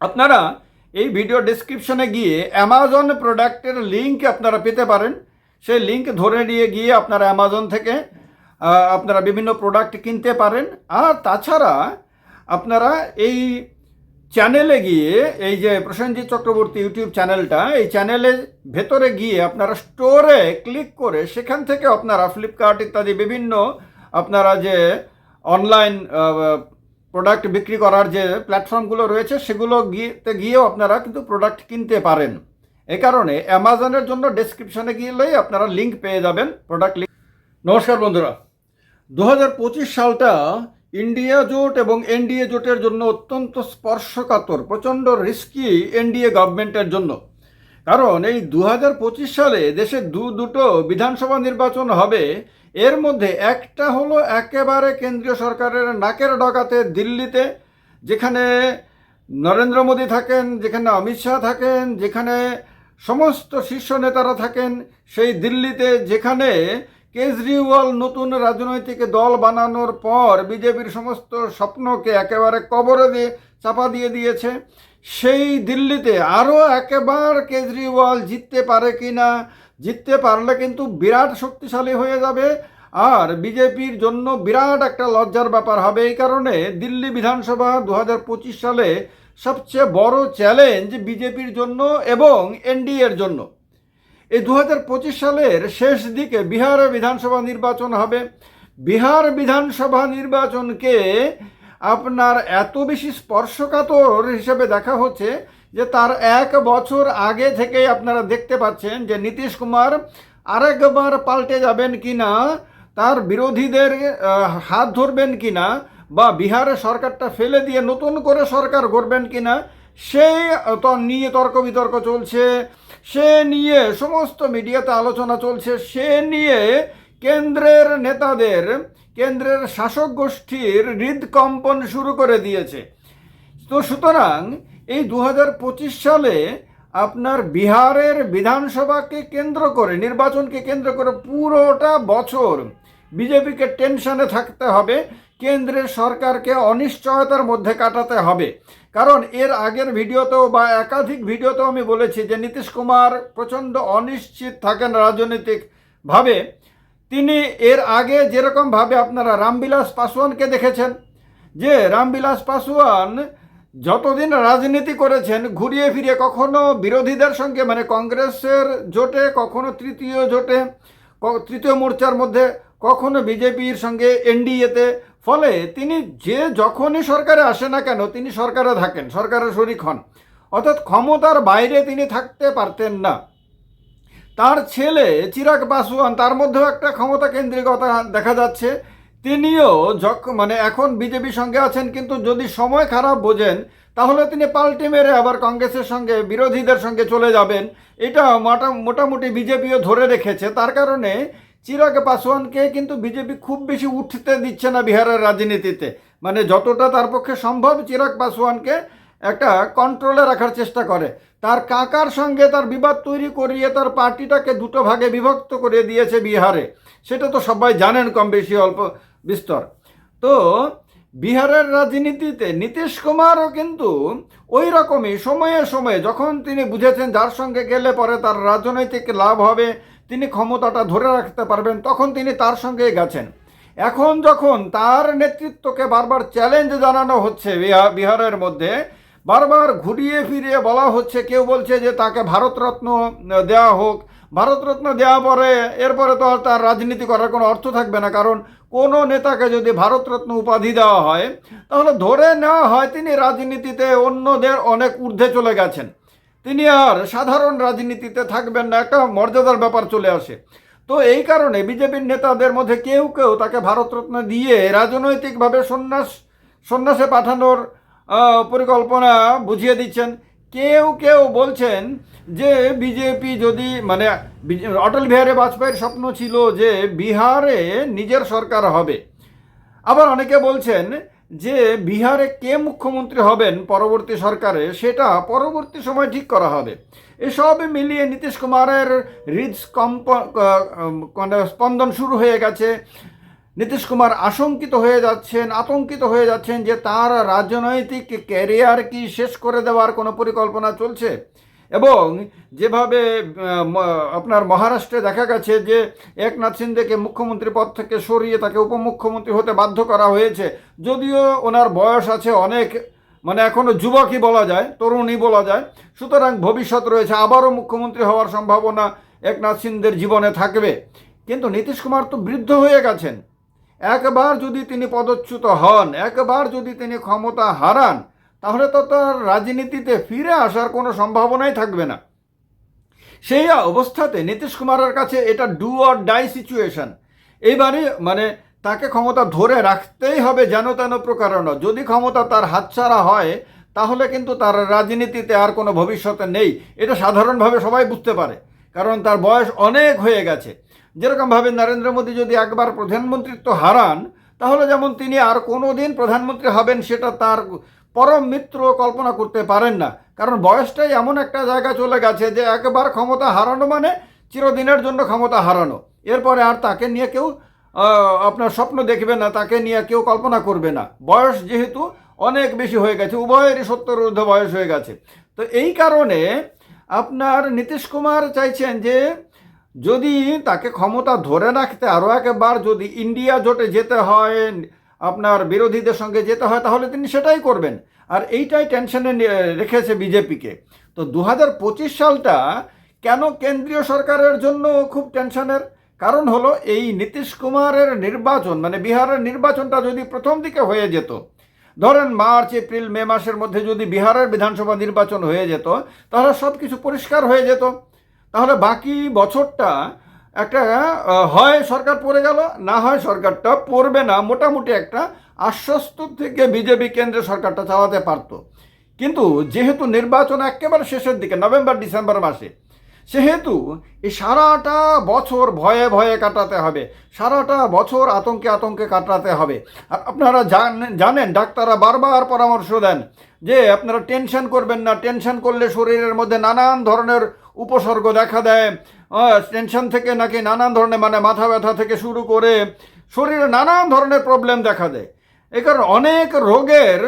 আপনারা এই ভিডিও ডিসক্রিপশনে গিয়ে অ্যামাজন প্রোডাক্টের লিঙ্ক আপনারা পেতে পারেন। সেই লিঙ্ক ধরে নিয়ে গিয়ে আপনারা অ্যামাজন থেকে আপনারা বিভিন্ন প্রোডাক্ট কিনতে পারেন। আর তাছাড়া আপনারা এই চ্যানেলে গিয়ে, এই যে প্রসেনজিৎ চক্রবর্তী ইউটিউব চ্যানেলটা এই চ্যানেলের ভেতরে গিয়ে আপনারা স্টোরে ক্লিক করে সেখান থেকে আপনারা ফ্লিপকার্ট ইত্যাদি বিভিন্ন আপনারা যে অনলাইন প্রোডাক্ট বিক্রি করার যে প্ল্যাটফর্মগুলো রয়েছে, সেগুলো গিয়েতে গিয়েও আপনারা কিন্তু প্রোডাক্ট কিনতে পারেন। এ কারণে অ্যামাজনের জন্য ডেসক্রিপশনে গেলেই আপনারা লিঙ্ক পেয়ে যাবেন প্রোডাক্ট লিঙ্ক নমস্কার বন্ধুরা। দু হাজার পঁচিশ সালটা ইন্ডিয়া জোট এবং এনডিএ জোটের জন্য অত্যন্ত স্পর্শকাতর, প্রচণ্ড রিস্কি এনডিএ গভর্নমেন্টের জন্য। কারণ এই দু হাজার পঁচিশ সালে দেশে দু দুটো বিধানসভা নির্বাচন হবে এর মধ্যে একটা হলো একেবারে কেন্দ্রীয় সরকারের নাকের ডগাতে দিল্লিতে, যেখানে নরেন্দ্র মোদী থাকেন, যেখানে অমিত শাহ থাকেন, যেখানে সমস্ত শীর্ষ নেতারা থাকেন, সেই দিল্লিতে যেখানে কেজরিওয়াল নতুন রাজনৈতিক দল বানানোর পর বিজেপির সমস্ত স্বপ্নকে একেবারে কবরে দিয়ে, চাপা দিয়ে দিয়েছে। সেই দিল্লিতে আরও একেবার কেজরিওয়াল জিততে পারে কি না জিততে পারলে কিন্তু বিরাট শক্তিশালী হয়ে যাবে। আর বিজেপির জন্য বিরাট একটা লজ্জার ব্যাপার হবে এই কারণে দিল্লি বিধানসভা দু হাজার পঁচিশ সালে সবচেয়ে বড় চ্যালেঞ্জ বিজেপির জন্য এবং এনডিএর জন্য। এই দু হাজার পঁচিশ সালের শেষ দিকে বিহারে বিধানসভা নির্বাচন হবে। বিহার বিধানসভা নির্বাচনকে আপনার এত বেশি স্পর্শকাতর হিসেবে দেখা হচ্ছে যে তার এক বছর আগে থেকেই আপনারা দেখতে পাচ্ছেন যে নীতিশ কুমার আরেকবার পাল্টে যাবেন কি না তার বিরোধীদের হাত ধরবেন কি না বা বিহারের সরকারটা ফেলে দিয়ে নতুন করে সরকার গড়বেন কি না তো নিয়ে তর্ক বিতর্ক চলছে, সে নিয়ে সমস্ত মিডিয়াতে আলোচনা চলছে, সে নিয়ে কেন্দ্রের নেতাদের, কেন্দ্রের শাসক গোষ্ঠীর হৃদকম্পন শুরু করে দিয়েছে। তো সুতরাং এই দু হাজার পঁচিশ সালে আপনার বিহারের বিধানসভাকে কেন্দ্র করে, নির্বাচনকে কেন্দ্র করে পুরোটা বছর বিজেপিকে টেনশনে থাকতে হবে, কেন্দ্রের সরকারকে অনিশ্চয়তার মধ্যে কাটাতে হবে। কারণ এর আগের ভিডিওতেও বা একাধিক ভিডিওতেও আমি বলেছি যে নীতিশ কুমার প্রচণ্ড অনিশ্চিত থাকেন রাজনৈতিকভাবে। তিনি এর আগে যেরকমভাবে আপনারা রামবিলাস পাসওয়ানকে দেখেছেন, যে রামবিলাস পাসওয়ান যতদিন রাজনীতি করেছেন, ঘুরিয়ে ফিরিয়ে কখনো বিরোধীদের সঙ্গে মানে কংগ্রেসের জোটে, কখনো তৃতীয় জোটে তৃতীয় মোর্চার মধ্যে, কখনো বিজেপির সঙ্গে এনডিএতে, ফলে তিনি যে যখনই সরকারে আসে না কেন, তিনি সরকারে থাকেন সরকারের শরিক হন। অর্থাৎ ক্ষমতার বাইরে তিনি থাকতে পারতেন না। তার ছেলে চিরাগ পাসওয়ান, তার মধ্যেও একটা ক্ষমতা কেন্দ্রিকতা দেখা যাচ্ছে। তিনিও যখন মানে এখন বিজেপির সঙ্গে আছেন, কিন্তু যদি সময় খারাপ বোঝেন, তাহলে তিনি পাল্টে মেরে আবার কংগ্রেসের সঙ্গে, বিরোধীদের সঙ্গে চলে যাবেন। এটা মোটা মোটামুটি বিজেপিও ধরে রেখেছে। তার কারণে চিরাগ পাসওয়ানকে কিন্তু বিজেপি খুব বেশি উঠতে দিচ্ছে না বিহারের রাজনীতিতে। মানে যতটা তার পক্ষে সম্ভব চিরাগ পাসওয়ানকে একটা কন্ট্রোলে রাখার চেষ্টা করে। তার কাকার সঙ্গে তার বিবাদ তৈরি করিয়ে তার পার্টিটাকে দুটো ভাগে বিভক্ত করে দিয়েছে বিহারে। সেটা তো সবাই জানেন কম বেশি, অল্প বিস্তর। তো বিহারের রাজনীতিতে নীতিশ কুমারও কিন্তু ওই রকমই সময়ে সময়ে যখন তিনি বুঝেছেন যার সঙ্গে গেলে পরে তার রাজনৈতিক লাভ হবে, তিনি ক্ষমতাটা ধরে রাখতে পারবেন, তখন তিনি তার সঙ্গে গেছেন। এখন যখন তার নেতৃত্বকে বারবার চ্যালেঞ্জ জানানো হচ্ছে বিহা- বিহারের মধ্যে, বারবার ঘুরিয়ে ফিরিয়ে বলা হচ্ছে, কেউ বলছে যে তাকে ভারতরত্ন দেওয়া হোক ভারতরত্ন দেওয়া পরে এরপরে তো আর তার রাজনীতি করার কোনো অর্থ থাকবে না, কারণ কোনো নেতাকে যদি ভারতরত্ন উপাধি দেওয়া হয়, তাহলে ধরে নেওয়া হয় তিনি রাজনীতিতে অন্যদের অনেক ঊর্ধ্বে চলে গেছেন। তিনি আর সাধারণ রাজনীতিতে থাকবেন না, একটা মর্যাদার ব্যাপার চলে আসে। তো এই কারণে বিজেপির নেতাদের মধ্যে কেউ কেউ তাকে ভারতরত্ন দিয়ে রাজনৈতিকভাবে সন্ন্যাস, সন্ন্যাসে পাঠানোর পরিকল্পনা বুঝিয়ে দিচ্ছেন। কেউ কেউ বলছেন যে বিজেপি যদি মানে অটল বিহারী বাজপেয়ীর স্বপ্ন ছিল যে বিহারে নিজের সরকার হবে। আবার অনেকে বলছেন যে বিহারে কে মুখ্যমন্ত্রী হবেন পরবর্তী সরকারে সেটা পরবর্তী সময় ঠিক করা হবে। এসব মিলিয়ে নীতিশ কুমারের আহ, মানে স্পন্দন শুরু হয়ে গেছে। নীতিশ কুমার আশঙ্কিত হয়ে যাচ্ছেন, আতঙ্কিত হয়ে যাচ্ছেন যে তার রাজনৈতিক ক্যারিয়ার কি শেষ করে দেওয়ার কোনো পরিকল্পনা চলছে? এবং যেভাবে আপনার মহারাষ্ট্রে দেখা গেছে যে একনাথ সিন্দেকে মুখ্যমন্ত্রী পদ থেকে সরিয়ে তাকে উপমুখ্যমন্ত্রী হতে বাধ্য করা হয়েছে। যদিও ওনার বয়স আছে অনেক মানে এখনও যুবকই বলা যায়, তরুণই বলা যায়। সুতরাং ভবিষ্যৎ রয়েছে, আবারও মুখ্যমন্ত্রী হওয়ার সম্ভাবনা একনাথ সিন্দের জীবনে থাকবে। কিন্তু নীতিশ কুমার তো বৃদ্ধ হয়ে গেছেন। একবার যদি তিনি পদচ্যুত হন, একবার যদি তিনি ক্ষমতা হারান, তাহলে তো তার রাজনীতিতে ফিরে আসার কোনো সম্ভাবনাই থাকবে না। সেই অবস্থাতে নীতিশ কুমারের কাছে এটা ডু অর ডাই সিচুয়েশন এইবারে মানে তাকে ক্ষমতা ধরে রাখতেই হবে যেন তেন প্রকারণ। যদি ক্ষমতা তার হাতছাড়া হয়, তাহলে কিন্তু তার রাজনীতিতে আর কোনো ভবিষ্যতে নেই। এটা সাধারণভাবে সবাই বুঝতে পারে, কারণ তার বয়স অনেক হয়ে গেছে। যেরকমভাবে নরেন্দ্র মোদী যদি একবার প্রধানমন্ত্রিত্ব হারান, তাহলে যেমন তিনি আর কোনো দিন প্রধানমন্ত্রী হবেন সেটা তার পরম মিত্র কল্পনা করতে পারেন না। কারণ বয়সটাই এমন একটা জায়গা চলে গেছে যে একবার ক্ষমতা হারানো মানে চিরদিনের জন্য ক্ষমতা হারানো। এরপরে আর তাকে নিয়ে কেউ আপনার স্বপ্ন দেখবে না, তাকে নিয়ে কেউ কল্পনা করবে না। বয়স যেহেতু অনেক বেশি হয়ে গেছে, উভয়েরই সত্তর ঊর্ধ্ব বয়স হয়ে গেছে। তো এই কারণে আপনার নীতিশ কুমার চাইছেন যে যদি তাকে ক্ষমতা ধরে রাখতে আরও একবার যদি ইন্ডিয়া জোটে যেতে হয়, আপনার বিরোধীদের সঙ্গে যেতে হয়, তাহলে তিনি সেটাই করবেন। আর এইটাই টেনশনে রেখেছে বিজেপিকে। তো দু হাজার পঁচিশ সালটা কেন কেন্দ্রীয় সরকারের জন্য খুব টেনশনের? কারণ হলো এই নীতিশ কুমারের নির্বাচন মানে বিহারের নির্বাচনটা যদি প্রথম দিকে হয়ে যেত, ধরেন মার্চ, এপ্রিল, মে মাসের মধ্যে যদি বিহারের বিধানসভা নির্বাচন হয়ে যেত, তাহলে সব কিছু পরিষ্কার হয়ে যেত। তাহলে বাকি বছরটা একটা হয় সরকার পড়ে গেল, না হয় সরকারটা পড়বে না, মোটামুটি একটা আশ্বস্ত থেকে বিজেপি কেন্দ্রে সরকারটা চালাতে পারত। কিন্তু যেহেতু নির্বাচন একেবারে শেষের দিকে, নভেম্বর, ডিসেম্বর মাসে সেহেতু এই সারাটা বছর ভয়ে ভয়ে কাটাতে হবে। সারাটা বছর আতঙ্কে আতঙ্কে কাটাতে হবে। আর আপনারা জানেন, ডাক্তাররা বারবার পরামর্শ দেন যে আপনারা টেনশন করবেন না। টেনশন করলে শরীরের মধ্যে নানান ধরনের উপসর্গ দেখা দেয়। টেনশন থেকে নাকি নানান ধরনের মানে মাথা ব্যথা থেকে শুরু করে শরীরে নানান ধরনের প্রবলেম দেখা দেয়। এই কারণে অনেক রোগের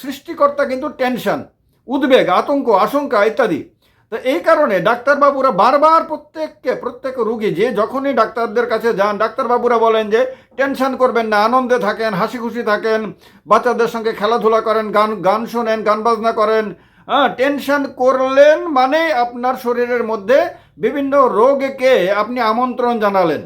সৃষ্টিকর্তা কিন্তু টেনশন, উদ্বেগ, আতঙ্ক, আশঙ্কা ইত্যাদি। তো এই কারণে ডাক্তারবাবুরা বারবার প্রত্যেককে, প্রত্যেক রুগী যে যখনই ডাক্তারদের কাছে যান, ডাক্তারবাবুরা বলেন যে, টেনশন করবেন না, আনন্দে থাকেন হাসি খুশি থাকেন, বাচ্চাদের সঙ্গে খেলাধুলা করেন, গান গান শোনেন, গান বাজনা করেন। হ্যাঁ টেনশন করলেন মানে আপনার শরীরের মধ্যে বিভিন্ন রোগকে আপনি আমন্ত্রণ জানালেন।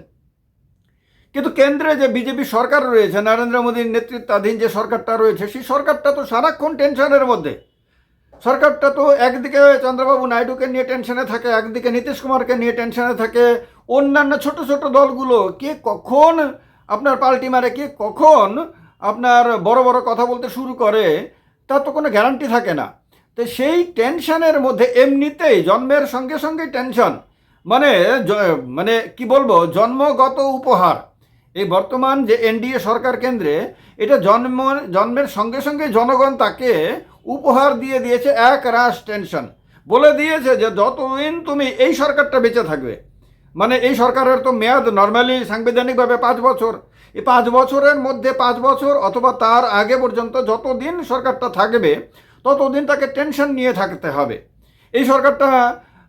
কিন্তু কেন্দ্রে যে বিজেপি সরকার রয়েছে, নরেন্দ্র মোদীর নেতৃত্বাধীন যে সরকারটা রয়েছে, সেই সরকারটা তো সারাক্ষণ টেনশনের মধ্যে। সরকারটা তো একদিকে চন্দ্রবাবু নাইডুকে নিয়ে টেনশনে থাকে, একদিকে নীতিশ কুমারকে নিয়ে টেনশনে থাকে। অন্যান্য ছোট ছোট দলগুলো, কে কখন আপনার পাল্টি মারে, কে কখন আপনার বড় বড় কথা বলতে শুরু করে, তার তো কোনো গ্যারান্টি থাকে না। তো সেই টেনশনের মধ্যে এমনিতেই জন্মের সঙ্গে সঙ্গে টেনশন মানে মানে কি বলব, জন্মগত উপহার। এই বর্তমান যে এনডিএ সরকার কেন্দ্রে, এটা জন্ম, জন্মের সঙ্গে সঙ্গে জনগণ তাকে উপহার দিয়ে দিয়েছে এক রাশ টেনশন। বলে দিয়েছে যে যতদিন তুমি এই সরকারটা বেঁচে থাকবে মানে এই সরকারের তো মেয়াদ নর্মালি সাংবিধানিকভাবে পাঁচ বছর। এই পাঁচ বছরের মধ্যে পাঁচ বছর অথবা তার আগে পর্যন্ত যতদিন সরকারটা থাকবে ততদিন তাকে টেনশন নিয়ে থাকতে হবে। এই সরকারটা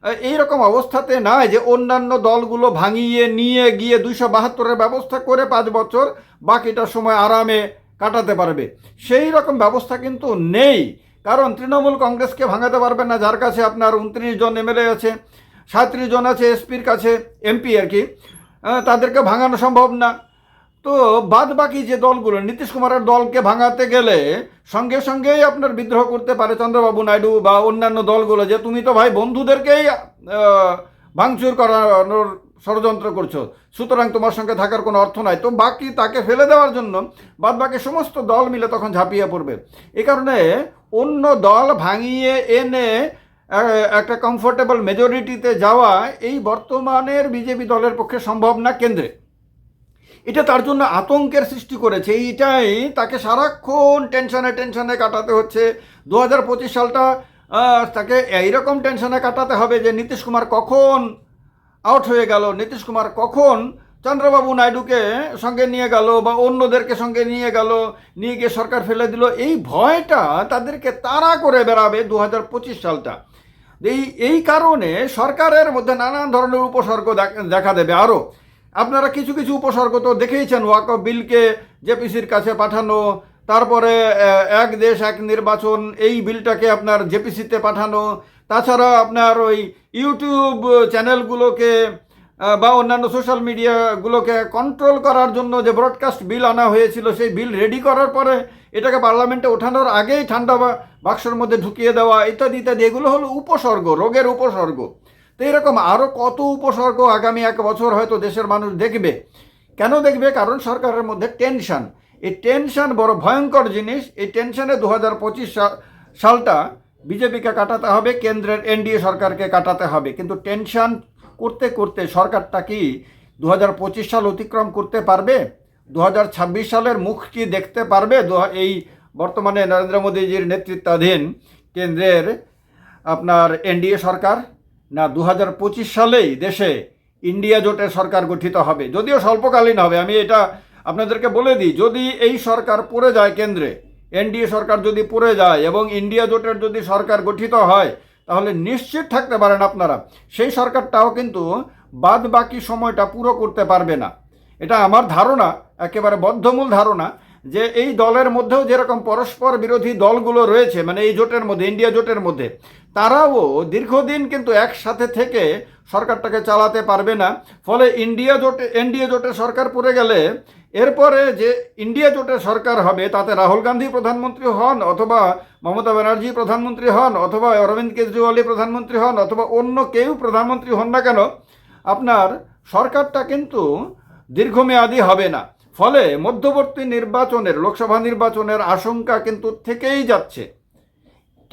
আহ, এইরকম অবস্থাতে নাই যে অন্যান্য দলগুলো ভাঙিয়ে নিয়ে গিয়ে দুইশো বাহাত্তরের ব্যবস্থা করে পাঁচ বছর বাকিটা সময় আরামে কাটাতে পারবে। সেই রকম ব্যবস্থা কিন্তু নেই। কারণ তৃণমূল কংগ্রেসকে ভাঙাতে পারবে না, যার কাছে আপনার উনত্রিশ জন এমএলএ আছে, সাঁত্রিশ জন আছে এসপির কাছে, এমপি আর কি তাদেরকে ভাঙানো সম্ভব না। তো বাদ বাকি যে দলগুলো, নীতিশ কুমারের দলকে ভাঙাতে গেলে সঙ্গে সঙ্গেই আপনার বিদ্রোহ করতে পারে চন্দ্রবাবু নাইডু বা অন্যান্য দলগুলো যে, তুমি তো ভাই বন্ধুদেরকেই ভাঙচুর করানোর ষড়যন্ত্র করছ। সুতরাং তোমার সঙ্গে থাকার কোনো অর্থ নাই। তো বাকি তাকে ফেলে দেওয়ার জন্য বাদ বাকি সমস্ত দল মিলে তখন ঝাঁপিয়ে পড়বে। এই কারণে অন্য দল ভাঙিয়ে এনে একটা কমফোর্টেবল মেজরিটিতে যাওয়া এই বর্তমানের বিজেপি দলের পক্ষে সম্ভব না কেন্দ্রে। এটা তার জন্য আতঙ্কের সৃষ্টি করেছে। এইটাই তাকে সারাক্ষণ টেনশনে টেনশনে কাটাতে হচ্ছে। দু হাজার পঁচিশ সালটা তাকে এইরকম টেনশনে কাটাতে হবে যে নীতিশ কুমার কখন আউট হয়ে গেল। নীতিশ কুমার কখন চন্দ্রবাবু নাইডুকে সঙ্গে নিয়ে গেল বা অন্যদেরকে সঙ্গে নিয়ে গেল, নিয়ে গিয়ে সরকার ফেলে দিল, এই ভয়টা তাদেরকে তাড়া করে বেড়াবে দু পঁচিশ সালটা। এই এই কারণে সরকারের মধ্যে নানান ধরনের উপসর্গ দেখা দেবে আরও। আপনারা কিছু কিছু উপসর্গ তো দেখেইছেন ওয়াক বিলকে জেপিসির কাছে পাঠানো, তারপরে এক দেশ, এক নির্বাচন, এই বিলটাকে আপনার জেপিসিতে পাঠানো তাছাড়া আপনার ওই ইউটিউব চ্যানেলগুলোকে বা অন্যান্য সোশ্যাল মিডিয়াগুলোকে কন্ট্রোল করার জন্য যে ব্রডকাস্ট বিল আনা হয়েছিল, সেই বিল রেডি করার পরে এটাকে পার্লামেন্টে ওঠানোর আগেই ঠান্ডা বাক্সের মধ্যে ঢুকিয়ে দেওয়া, ইত্যাদি ইত্যাদি, এগুলো হলো উপসর্গ, রোগের উপসর্গ। তো এরকম আরও কত উপসর্গ আগামী এক বছর হয়তো দেশের মানুষ দেখবে। কেন দেখবে? কারণ সরকারের মধ্যে টেনশন এই টেনশন বড় ভয়ঙ্কর জিনিস। এই টেনশনে দু সালটা বিজেপিকে কাটাতে হবে, কেন্দ্রের এনডিএ সরকারকে কাটাতে হবে। কিন্তু টেনশন করতে করতে সরকারটা কি দু হাজার পঁচিশ সাল অতিক্রম করতে পারবে? দু হাজার ছাব্বিশ সালের মুখ কি দেখতে পারবে? এই বর্তমানে নরেন্দ্র মোদীজির নেতৃত্বাধীন কেন্দ্রের আপনার এনডিএ সরকার না দু হাজার পঁচিশ সালেই দেশে ইন্ডিয়া জোটের সরকার গঠিত হবে? যদিও স্বল্পকালীন হবে, আমি এটা আপনাদেরকে বলে দিই। যদি এই সরকার পড়ে যায় কেন্দ্রে এনডিএ সরকার যদি পড়ে যায় এবং ইন্ডিয়া জোটের যদি সরকার গঠিত হয়, তাহলে নিশ্চিত থাকতে পারেন আপনারা। সেই সরকারটাও কিন্তু বাদ বাকি সময়টা পুরো করতে পারবে না। এটা আমার ধারণা, একেবারে বদ্ধমূল ধারণা, যে এই দলের মধ্যেও যেরকম পরস্পর বিরোধী দলগুলো রয়েছে মানে এই জোটের মধ্যে, ইন্ডিয়া জোটের মধ্যে তারাও দীর্ঘদিন কিন্তু একসাথে থেকে সরকারটাকে চালাতে পারবে না। ফলে ইন্ডিয়া জোটে এনডিএ জোটের সরকার পড়ে গেলে এরপরে যে ইন্ডিয়া জোটের সরকার হবে, তাতে রাহুল গান্ধী প্রধানমন্ত্রী হন অথবা মমতা ব্যানার্জি প্রধানমন্ত্রী হন অথবা অরবিন্দ কেজরিওয়ালি প্রধানমন্ত্রী হন অথবা অন্য কেউ প্রধানমন্ত্রী হন না কেন, আপনার সরকারটা কিন্তু দীর্ঘমেয়াদী হবে না। ফলে মধ্যবর্তী নির্বাচনের, লোকসভা নির্বাচনের আশঙ্কা কিন্তু থেকেই যাচ্ছে।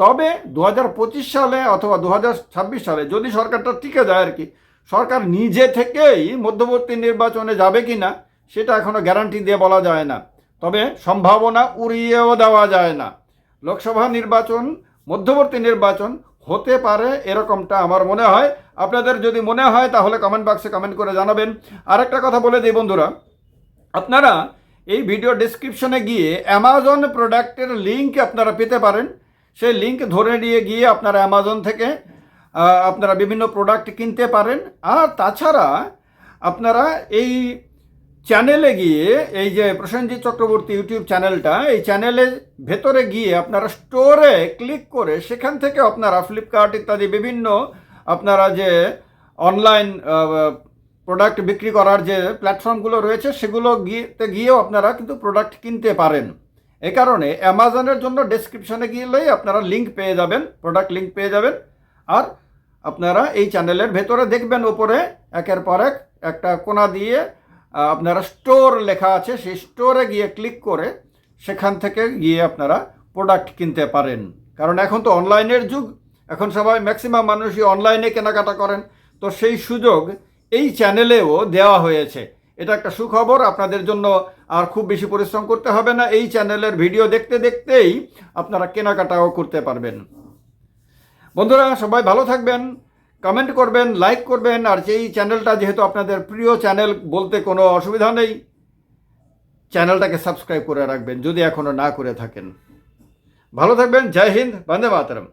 তবে দু হাজার পঁচিশ সালে অথবা দু হাজার ছাব্বিশ সালে যদি সরকারটা টিকে যায় আর কি, সরকার নিজে থেকেই মধ্যবর্তী নির্বাচনে যাবে কি না, সেটা এখনও গ্যারান্টি দিয়ে বলা যায় না। তবে সম্ভাবনা উড়িয়েও দেওয়া যায় না। লোকসভা নির্বাচন, মধ্যবর্তী নির্বাচন হতে পারে এরকমটা আমার মনে হয়। আপনাদের যদি মনে হয় তাহলে কমেন্ট বক্সে কমেন্ট করে জানাবেন। আরেকটা কথা বলে দিই বন্ধুরা, আপনারা এই ভিডিও ডিসক্রিপশনে গিয়ে অ্যামাজন প্রোডাক্টের লিঙ্ক আপনারা পেতে পারেন। সেই লিঙ্ক ধরে নিয়ে গিয়ে আপনারা অ্যামাজন থেকে আপনারা বিভিন্ন প্রোডাক্ট কিনতে পারেন। আর তাছাড়া আপনারা এই চ্যানেলে গিয়ে, এই যে প্রসেনজিৎ চক্রবর্তী ইউটিউব চ্যানেলটা এই চ্যানেলের ভেতরে গিয়ে আপনারা স্টোরে ক্লিক করে সেখান থেকে আপনারা ফ্লিপকার্ট ইত্যাদি বিভিন্ন আপনারা যে অনলাইন প্রোডাক্ট বিক্রি করার যে প্ল্যাটফর্মগুলো রয়েছে, সেগুলো গিয়েতে গিয়েও আপনারা কিন্তু প্রোডাক্ট কিনতে পারেন। এ কারণে অ্যামাজনের জন্য ডেসক্রিপশনে গেলেই আপনারা লিঙ্ক পেয়ে যাবেন প্রোডাক্ট লিঙ্ক পেয়ে যাবেন। আর আপনারা এই চ্যানেলের ভেতরে দেখবেন ওপরে একের পর এক, একটা কোনা দিয়ে আপনারা স্টোর লেখা আছে, সেই স্টোরে গিয়ে ক্লিক করে সেখান থেকে গিয়ে আপনারা প্রোডাক্ট কিনতে পারেন। কারণ এখন তো অনলাইনের যুগ, এখন সবাই ম্যাক্সিমাম মানুষই অনলাইনে কেনাকাটা করেন। তো সেই সুযোগ এই চ্যানেলেও দেওয়া হয়েছে। এটা একটা সুখবর, আপনাদের জন্য আর খুব বেশি পরিশ্রম করতে হবে না। এই চ্যানেলের ভিডিও দেখতে দেখতেই আপনারা কেনাকাটাও করতে পারবেন। বন্ধুরা, সবাই ভালো থাকবেন কমেন্ট করবেন লাইক করবেন, আর যেই চ্যানেলটা যেহেতু আপনাদের প্রিয় চ্যানেল বলতে কোনো অসুবিধা নেই, চ্যানেলটাকে সাবস্ক্রাইব করে রাখবেন যদি এখনও না করে থাকেন। ভালো থাকবেন, জয় হিন্দ, বন্দে মাতরম।